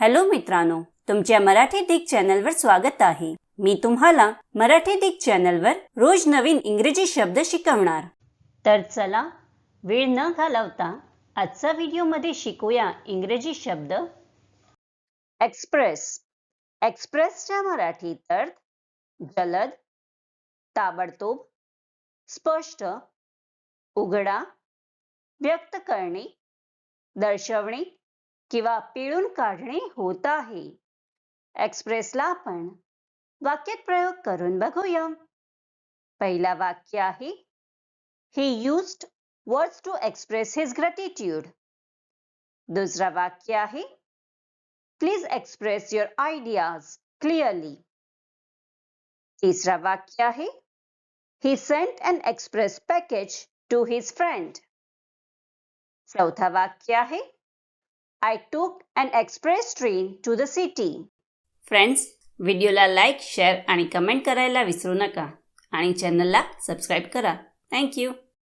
Hello मित्रांनो तुमच्या मराठी दिग चॅनलवर स्वागत आहे. मी तुम्हाला मराठी दिग चॅनलवर रोज नवीन इंग्रजी शब्द शिकवणार. तर चला वेळ न घालवता आजचा व्हिडिओमध्ये शिकूया इंग्रजी शब्द. एक्सप्रेस एक्सप्रेसच्या मराठीत अर्थ जलद ताबडतोब स्पष्ट उघडा व्यक्त करणे दर्शवणे किंवा पिळून काढणे होत आहे. एक्सप्रेसला आपण वाक्यात प्रयोग करून बघूया. पहिला वाक्य आहे he used words to express his gratitude दुसरा वाक्य आहे please express your ideas clearly तिसरा वाक्य आहे he sent an express package to his friend चौथा वाक्य आहे I took an express train to the city friends व्हिडिओला लाईक शेअर आणि कमेंट करायला विसरू नका. आणि चॅनलला सबस्क्राईब करा. थँक्यू